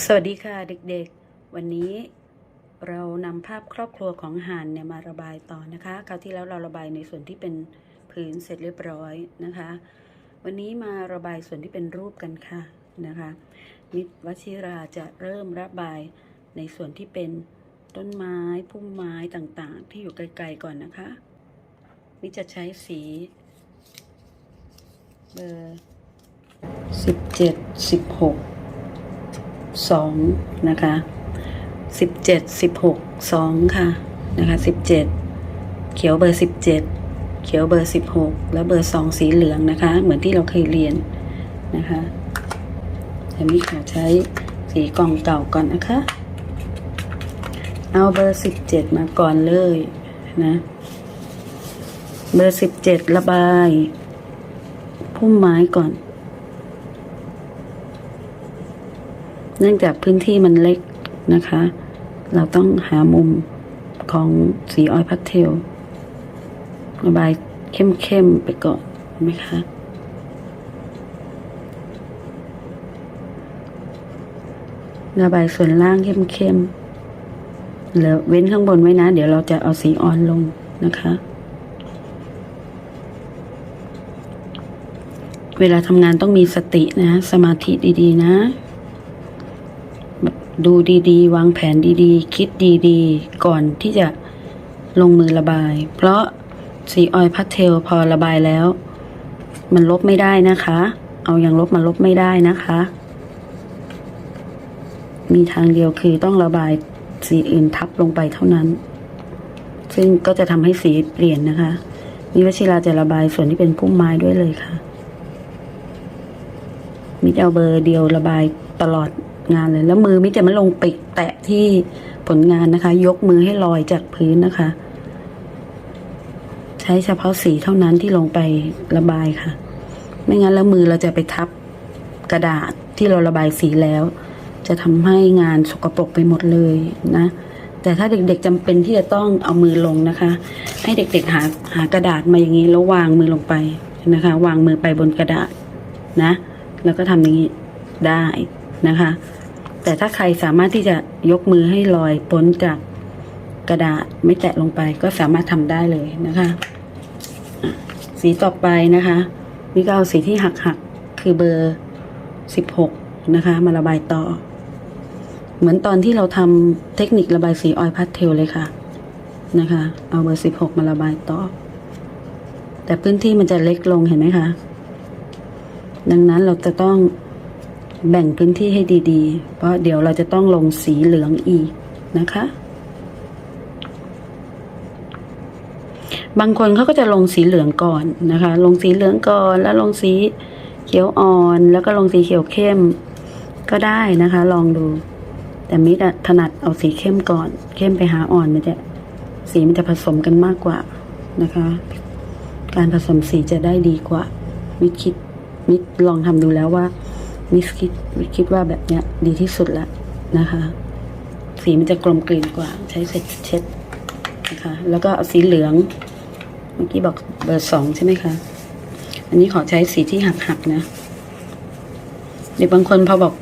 สวัสดีค่ะเด็กๆ วันนี้เรานำภาพครอบครัวของห่านเนี่ยมาระบายต่อนะคะคราวที่แล้วเราระบายในส่วนที่เป็นพื้นเสร็จเรียบร้อยนะคะ วันนี้มาระบายส่วนที่เป็นรูปกันค่ะนะคะ มิตรวชิราจะเริ่มระบายในส่วนที่เป็นต้นไม้พุ่มไม้ต่างๆ ที่อยู่ไกลๆก่อนนะคะมิจะใช้สีเบอร์สิบเจ็ดสิบหก สองนะคะสิบเจ็ดสิบหกสองค่ะนะคะสิบเจ็ดเขียวเบอร์สิบเจ็ดเขียวเบอร์สิบหกแล้วเบอร์สองสีเหลืองนะคะ เหมือนที่เราเคยเรียนนะคะแต่มีขอใช้สีกล่องเก่าก่อนนะคะ เอาเบอร์สิบเจ็ดมาก่อนเลยนะเบอร์สิบเจ็ดระบายพุ่มไม้ก่อน เนื่องจากพื้นที่มันเล็กนะคะ เราต้องหามุมของสีออยพัสเทลระบายเข้มๆไปก่อนเห็นไหมคะระบายส่วนล่างเข้มๆเหลือเว้นข้างบนไว้นะ เดี๋ยวเราจะเอาสีอ่อนลงนะคะ เวลาทำงานต้องมีสตินะ สมาธิดีๆนะ ดูดีๆ วางแผนดีๆ คิดดีๆ ก่อนที่จะลงมือระบาย เพราะสีออยพาสเทลพอระบายแล้ว มันลบไม่ได้นะคะ เอาอย่างลบมาลบไม่ได้นะคะ มีทางเดียวคือต้องระบายสีอื่นทับลงไปเท่านั้น ซึ่งก็จะทำให้สีเปลี่ยนนะคะมิวชิราจะระบายส่วนที่เป็นพุ่มไม้ด้วยเลยค่ะมิจเอาเบอร์เดียวระบายตลอด งานเลย แล้วมือมิจะม่ลงไปแตะที่ผลงานนะคะ ยกมือให้ลอยจากพื้นนะคะ ใช้เฉพาะสีเท่านั้นที่ลงไประบายค่ะ ไม่งั้นแล้วมือเราจะไปทับกระดาษที่เราระบายสีแล้ว จะทำให้งานสกปรกไปหมดเลยนะแต่ถ้าเด็กๆจำเป็นที่จะต้องเอามือลงนะคะ ให้เด็กๆหาหากระดาษมาอย่างนี้แล้ววางมือลงไปนะคะ วางมือไปบนกระดาษนะ แล้วก็ทำอย่างนี้ได้นะคะ แต่ถ้าใครสามารถที่จะยกมือให้ลอยพ้นจากกระดาษไม่แตะลงไปก็สามารถทำได้เลยนะคะสีต่อไปนะคะ นี่ก็เอาสีที่หักหักๆคือเบอร์สิบหกนะคะ มาระบายต่อ เหมือนตอนที่เราทำเทคนิคระบายสีออยพาสเทลเลยค่ะนะคะ เอาเบอร์สิบหกมาระบายต่อ แต่พื้นที่มันจะเล็กลงเห็นไหมคะ ดังนั้นเราจะต้อง แบ่งพื้นที่ให้ดีๆ เพราะเดี๋ยวเราจะต้องลงสีเหลืองอีกนะคะ บางคนเขาก็จะลงสีเหลืองก่อนนะคะ ลงสีเหลืองก่อนแล้วลงสีเขียวอ่อน แล้วก็ลงสีเขียวเข้ม ก็ได้นะคะ ลองดู แต่มิดอะถนัดเอาสีเข้มก่อน เข้มไปหาอ่อนมันจะสีมันจะผสมกันมากกว่านะคะ การผสมสีจะได้ดีกว่า มิดคิดมิดลองทำดูแล้วว่า มิดคิดมิดคิดว่าแบบเนี้ยดีที่สุดแล้วนะคะ สีมันจะกลมกลืนกว่า ใช้เสร็จเช็ดนะคะ แล้วก็เอาสีเหลือง เมื่อกี้บอกเบอร์สองใช่ไหมคะ อันนี้ขอใช้สีที่หักหักนะเด็กบางคนพอบอก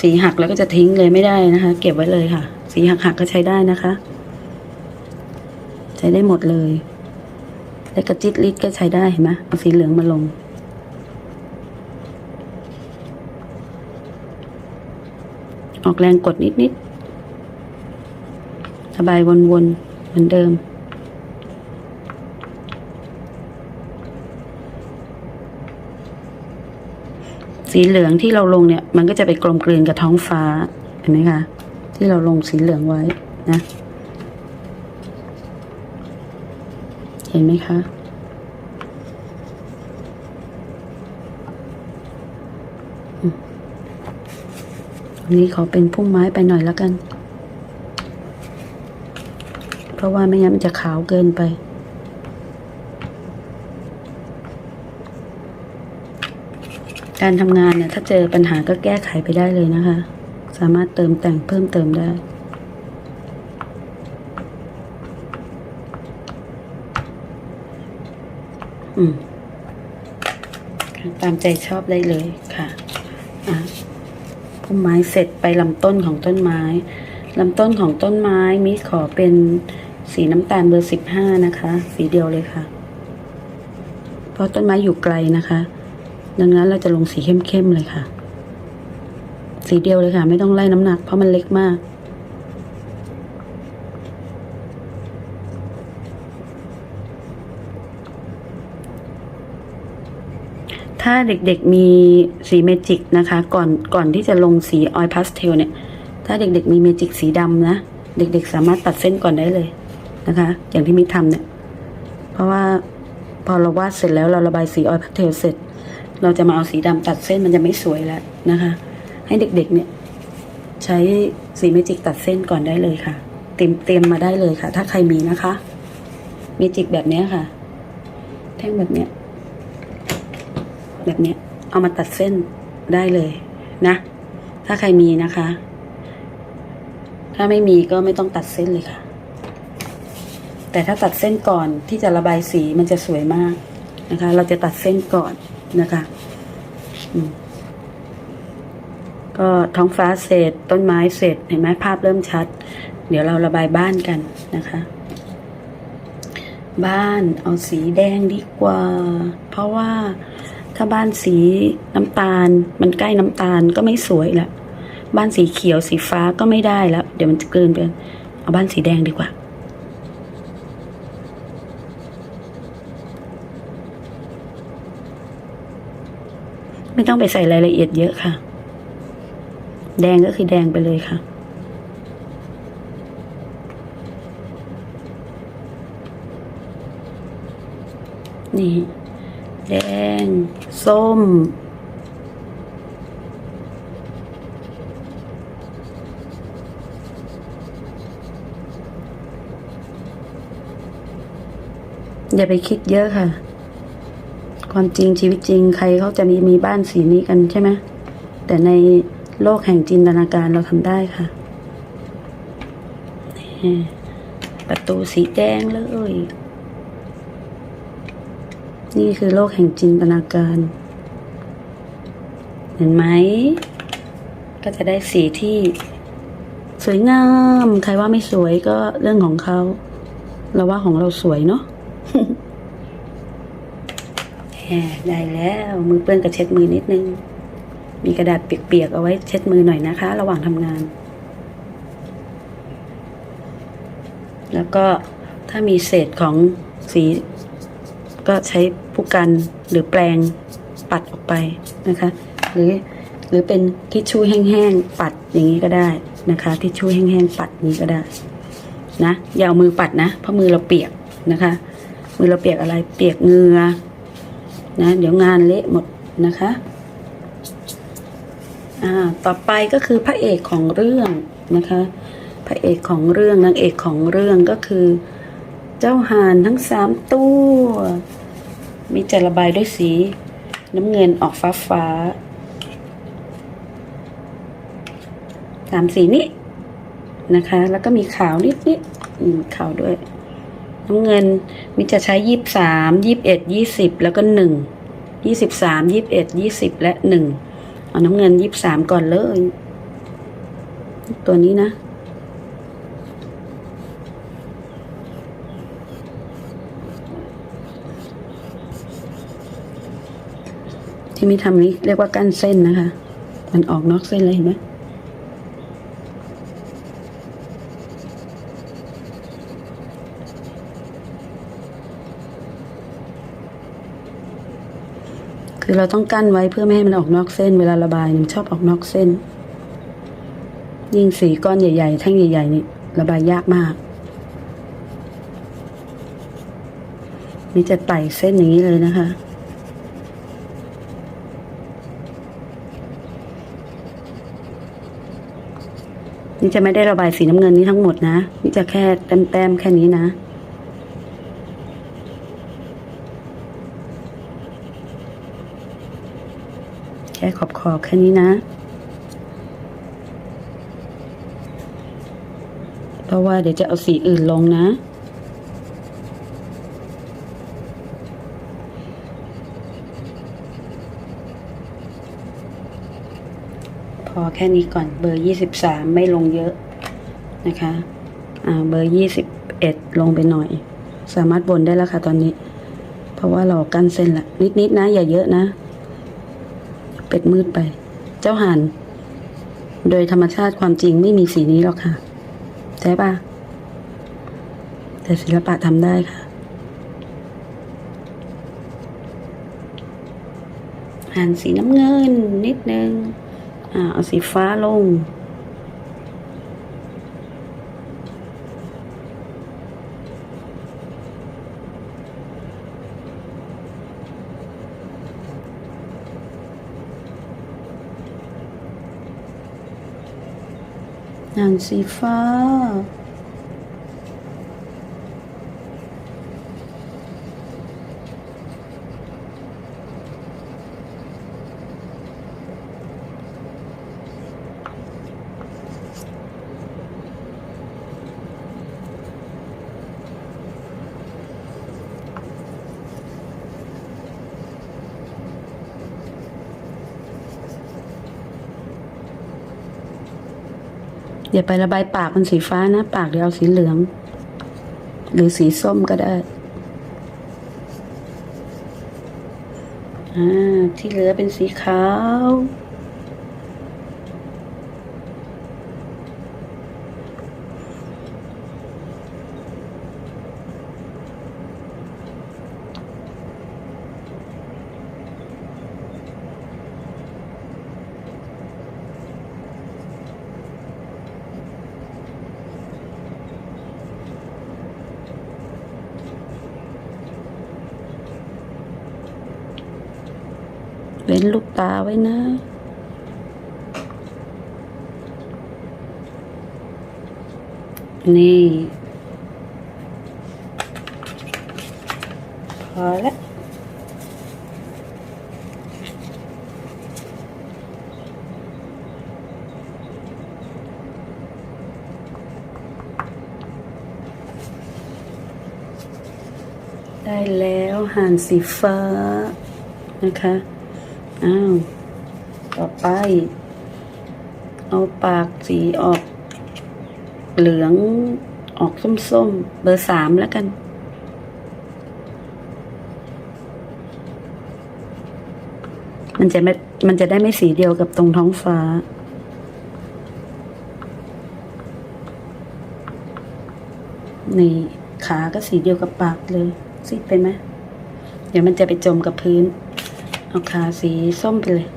สีหักแล้วก็จะทิ้งเลยไม่ได้นะคะ เก็บไว้เลยค่ะ สีหักหักก็ใช้ได้นะคะ ใช้ได้หมดเลย แล้วกระจิตลิดก็ใช้ได้เห็นไหมเอาสีเหลืองมาลง ออกแรงกดนิดๆระบายวนๆ เหมือนเดิม สีเหลืองที่เราลงเนี่ย มันก็จะไปกลมกลืนกับท้องฟ้า เห็นไหมคะ ที่เราลงสีเหลืองไว้นะ เห็นไหมคะ อันนี้ขอเป็นพุ่มไม้ไปหน่อยแล้วกัน เพราะว่าไม่งั้นมันจะขาวเกินไป การทำงานเนี่ยถ้าเจอปัญหาก็แก้ไขไปได้เลยนะคะ สามารถเติมแต่งเพิ่มเติมได้อืมตามใจชอบได้เลยค่ะ พุ่มไม้เสร็จไปลำต้นของต้นไม้ลำต้นของต้นไม้มิขอเป็นสีน้ำตาลเบอร์สิบห้านะคะ สีเดียวเลยค่ะ เพราะต้นไม้อยู่ไกลนะคะ ดังนั้นเราจะลงสีเข้มๆเลยค่ะ สีเดียวเลยค่ะ ไม่ต้องไล่น้ำหนักเพราะมันเล็กมาก ถ้าเด็กๆมีสีเมจิกนะคะ ก่อนก่อนที่จะลงสีออยพาสเทลเนี่ย ถ้าเด็กๆมีเมจิกสีดำนะ เด็กๆสามารถตัดเส้นก่อนได้เลยนะคะ อย่างที่มิทำเนี่ย เพราะว่าพอเราวาดเสร็จแล้วเราระบายสีออยพาสเทลเสร็จ เราจะมาเอาสีดำตัดเส้นมันจะไม่สวยแล้วนะคะ ให้เด็กๆเนี่ยใช้สีเมจิกตัดเส้นก่อนได้เลยค่ะ เตรียมเตรียมมาได้เลยค่ะ ถ้าใครมีนะคะ เมจิกแบบเนี้ยค่ะ แท่งแบบเนี้ย แบบเนี้ เอามาตัดเส้นได้เลยนะ ถ้าใครมีนะคะ ถ้าไม่มีก็ไม่ต้องตัดเส้นเลยค่ะ แต่ถ้าตัดเส้นก่อนที่จะระบายสีมันจะสวยมากนะคะ เราจะตัดเส้นก่อนนะคะก็ท้องฟ้าเสร็จต้นไม้เสร็จเห็นไหมภาพเริ่มชัด เดี๋ยวเราระบายบ้านกันนะคะ บ้านเอาสีแดงดีกว่า เพราะว่า ถ้าบ้านสีน้ำตาล มันใกล้น้ำตาลก็ไม่สวยละบ้านสีเขียวสีฟ้าก็ไม่ได้แล้ว เดี๋ยวมันจะเกินไปเอาบ้านสีแดงดีกว่า ไม่ต้องไปใส่รายละเอียดเยอะค่ะ แดงก็คือแดงไปเลยค่ะนี่ ดง ส้ม อย่าไปคิดเยอะค่ะ ความจริงชีวิตจริงใครเขาจะมีมีบ้านสีนี้กันใช่ไหมแต่ในโลกแห่งจินตนาการเราทำได้ค่ะ ประตูสีแดงเลย นี่คือโลกแห่งจินตนาการ เห็นไหม ก็จะได้สีที่ สวยงาม ใครว่าไม่สวยก็เรื่องของเขา เราว่าของเราสวยเนาะแหมได้แล้ว มือเปื้อนก็เช็ดมือนิดนึง มีกระดาษเปียกๆเอาไว้เช็ดมือหน่อยนะคะ ระหว่างทำงาน แล้วก็ถ้ามีเศษของสี ก็ใช้ผู้กันหรือแปรงปัดออกไปนะคะ หรือหรือเป็นทิชชู่แห้งๆปัดอย่างนี้ก็ได้นะคะทิชชู่แห้งๆปัดนี้ก็ได้นะอย่าเอามือปัดนะเพราะมือเราเปียกนะคะ มือเราเปียกอะไรเปียกเหงือนะเดี๋ยวงานเละหมดนะคะอ่าต่อไปก็คือพระเอกของเรื่องนะคะ พระเอกของเรื่องนางเอกของเรื่องก็คือ เจ้าห่านทั้งสามตัว มีจะระบายด้วยสี น้ำเงินออกฟ้าฟ้าสามสีนี้นะคะ แล้วก็มีขาวนิดนิดขาวด้วย น้ำเงินมิจะใช้ยี่สามยี่บเอ็ดยี่สิบแล้วก็หนึ่งยี่สิบสามยี่บเอ็ดยี่สิบและหนึ่งเอาน้ำเงินยี่สามก่อนเลย ตัวนี้นะ ที่มีทำนี้เรียกว่ากั้นเส้นนะคะ มันออกนอกเส้นเลยเห็นไหมคือเราต้องกั้นไว้เพื่อไม่ให้มันออกนอกเส้น เวลาระบายมันชอบออกนอกเส้น ยิ่งสีก้อนใหญ่ ๆ แท่งใหญ่ ๆ นี่ระบายยากมาก นี่จะไต่เส้นอย่างนี้เลยนะคะ นี่จะไม่ได้ระบายสีน้ำเงินนี้ทั้งหมดนะนี่จะแค่แต้มๆแค่นี้นะแค่ขอบขอบๆแค่นี้นะ เพราะว่าเดี๋ยวจะเอาสีอื่นลงนะ พอ แค่นี้ก่อนเบอร์ยี่สิบสามไม่ลงเยอะนะคะอ่าเบอร์ยี่สิบเอ็ดลงไปหน่อย สามารถบนได้แล้วค่ะตอนนี้ เพราะว่าเรากั้นเส้นละนิดๆนะอย่าเยอะนะ เป็ดมืดไป เจ้าห่านโดยธรรมชาติความจริงไม่มีสีนี้หรอกค่ะใช่ปะแต่ศิลปะทำได้ค่ะหันสีน้ำเงินนิดนึง อ่าเอาสีฟ้าลงหันสีฟ้า อย่าไประบายปากมันสีฟ้านะ ปากเดี๋ยวเอาสีเหลือง หรือสีส้มก็ได้อ่าที่เหลือเป็นสีขาว เว้นลูกตาไว้นะนี่ พอละได้แล้วห่านสีฟ้านะคะ อ้าวต่อไป เอาปากสีออก เหลืองออกส้มๆ เบอร์สามแล้วกัน มันจะไม่มันจะได้ไม่สีเดียวกับตรงท้องฟ้านี่ขาก็สีเดียวกับปากเลยซีดไปไหมเดี๋ยวมันจะไปจมกับพื้น เอาขาสีส้มไปเลย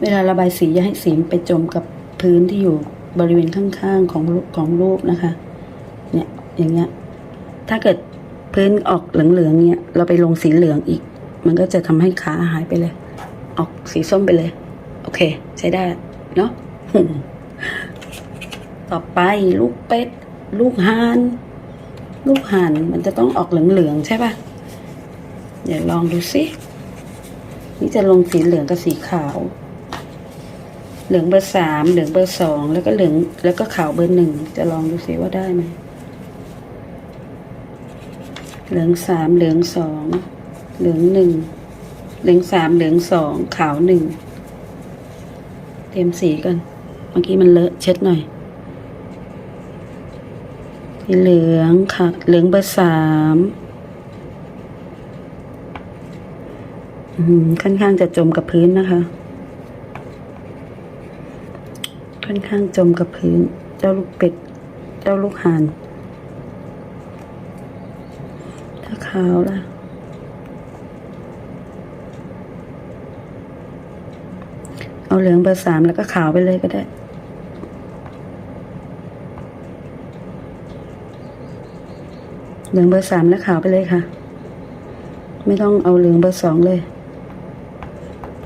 เวลาระบายสีอย่าให้สีไปจมกับพื้นที่อยู่บริเวณข้างๆของของรูปนะคะ เนี่ย อย่างเงี้ย ถ้าเกิดพื้นออกเหลืองๆเนี่ย เราไปลงสีเหลืองอีก มันก็จะทำให้ขาหายไปเลย ออกสีส้มไปเลย โอเค ใช้ได้ เนาะต่อไปลูกเป็ด ลูกหานลูกห่านมันจะต้องออกเหลืองๆใช่ปะเดี๋ยวลองดูสินี่จะลงสีเหลืองกับสีขาว เหลืองเบอร์สามเหลืองเบอร์สองแล้วก็เหลืองแล้วก็ขาวเบอร์หนึ่งจะลองดูสิว่าได้ไหมเหลืองสามเหลืองสองเหลืองหนึ่งเหลืองสามเหลืองสองขาวหนึ่งเตรียมสีก่อนเมื่อกี้มันเลอะเช็ดหน่อย สีเหลืองค่ะ เหลืองเบอร์สามอืมค่อนข้างจะจมกับพื้นนะคะ ค่อนข้างจมกับพื้น เจ้าลูกเป็ด เจ้าลูกห่าน ถ้าขาวล่ะ เอาเหลืองเบอร์สามแล้วก็ขาวไปเลยก็ได้ เหลืองเบอร์สามและขาวไปเลยค่ะ ไม่ต้องเอาเหลืองเบอร์สองเลย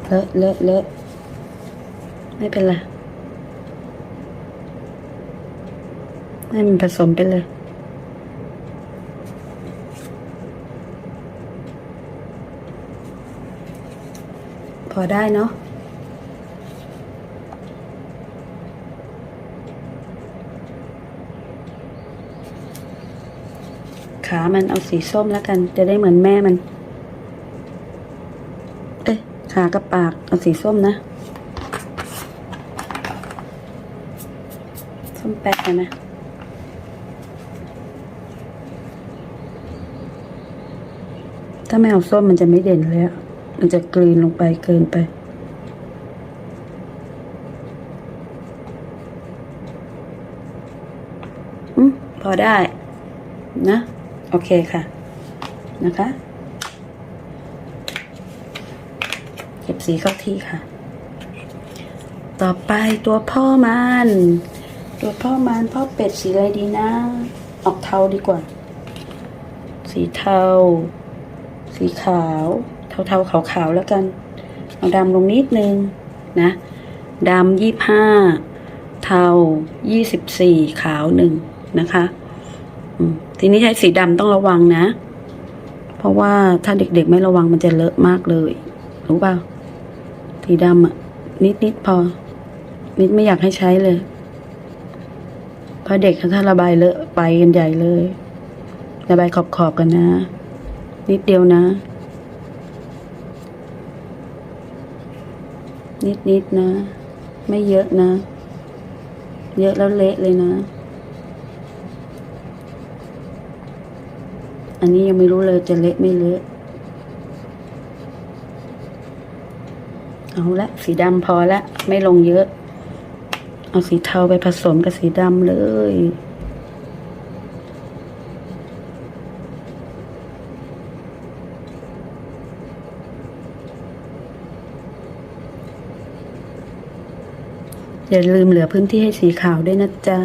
เลอะเลอะเลอะไม่เป็นไรให้มันผสมไปเลยพอได้เนาะ ขามันเอาสีส้มแล้วกัน จะได้เหมือนแม่มัน เอ๊ะขากับปากเอาสีส้มนะส้มแป๊กนะถ้าไม่เอาส้มมันจะไม่เด่นเลยอะมันจะกลืนลงไปเกินไปอืมพอได้ โอเคค่ะนะคะเก็บสีเข้าที่ค่ะ ต่อไปตัวพ่อมัน ตัวพ่อมันพ่อเป็ดสีอะไรดีนะ ออกเทาดีกว่า สีเทา สีขาว เทาเทาขาวขาวๆแล้วกันเอาดำลงนิดนึงนะดำยี่ห้าเทายี่สิบสี่ขาวหนึ่งนะคะ ทีนี้ใช้สีดำต้องระวังนะ เพราะว่าถ้าเด็กๆไม่ระวังมันจะเลอะมากเลย รู้เปล่าสีดำอะนิดๆพอ นิดไม่อยากให้ใช้เลยเพราะเด็กถ้าระบายเลอะไปกันใหญ่เลย ระบายขอบๆกันนะ นิดเดียวนะ นิดๆนะไม่เยอะนะ เยอะแล้วเละเลยนะ อันนี้ยังไม่รู้เลยจะเละไม่เละเอาละสีดำพอละ ไม่ลงเยอะ เอาสีเทาไปผสมกับสีดำเลยอย่าลืมเหลือพื้นที่ให้สีขาวด้วยนะจ๊ะ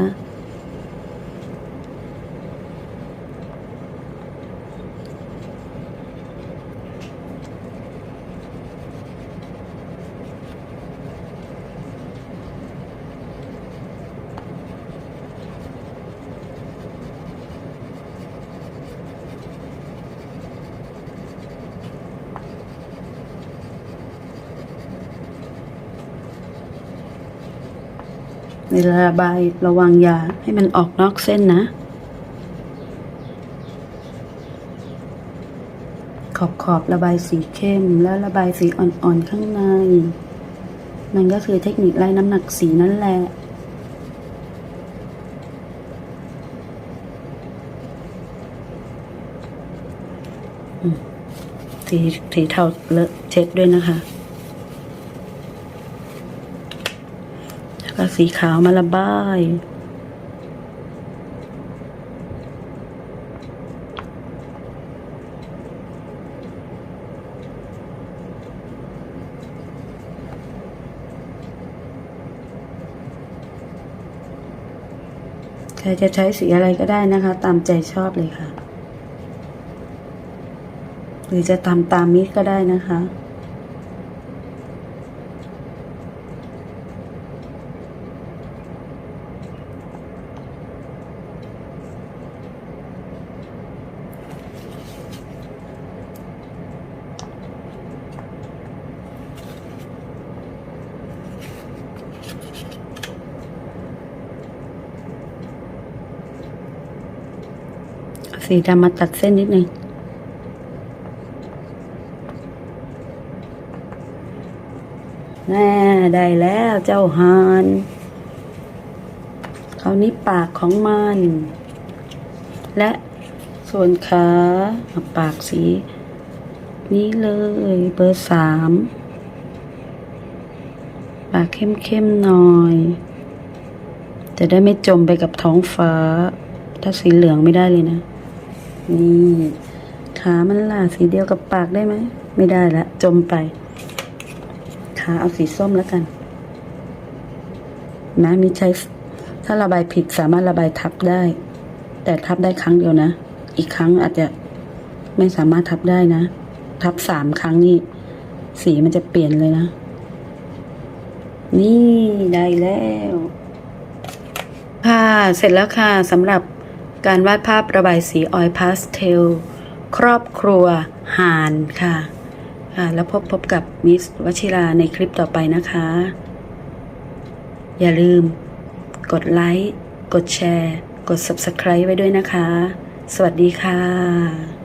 ลาระบายระวังยาให้มันออกนอกเส้นนะ ขอบขอบระบายสีเข้มแล้วระบายสีอ่อนๆ ข้างใน มันก็คือเทคนิคไล่น้ำหนักสีนั่นแหละสีสีเทาเลอะเช็ดด้วยนะคะ แล้ว ก็สีขาวมาระบาย ใครจะใช้สีอะไรก็ได้นะคะ ตามใจชอบเลยค่ะ หรือจะตามตามมิดก็ได้นะคะ สีดำมาตัดเส้นนิดนึงแน่ได้แล้วเจ้าฮานคราวนี้ปากของมัน และส่วนขาเอาปากสี นี้เลยเบอร์สามปากเข้มๆหน่อย จะได้ไม่จมไปกับท้องฟ้า ถ้าสีเหลืองไม่ได้เลยนะ นี่ขามันล่ะสีเดียวกับปากได้ไหม ไม่ได้ละ จมไป ขาเอาสีส้มแล้วกัน นะมีใช้ ถ้าระบายผิดสามารถระบายทับได้ แต่ทับได้ครั้งเดียวนะ อีกครั้งอาจจะไม่สามารถทับได้นะ ทับสามครั้งนี่สีมันจะเปลี่ยนเลยนะ นี่ได้แล้ว ค่ะ เสร็จแล้วค่ะสำหรับ การวาดภาพระบายสีออยพาสเทล ครอบครัวหานค่ะค่ะ แล้วพบพบกับมิสวชิราในคลิปต่อไปนะคะ อย่าลืม กดไลค์ กดแชร์ กด Subscribe ไว้ด้วยนะคะ สวัสดีค่ะ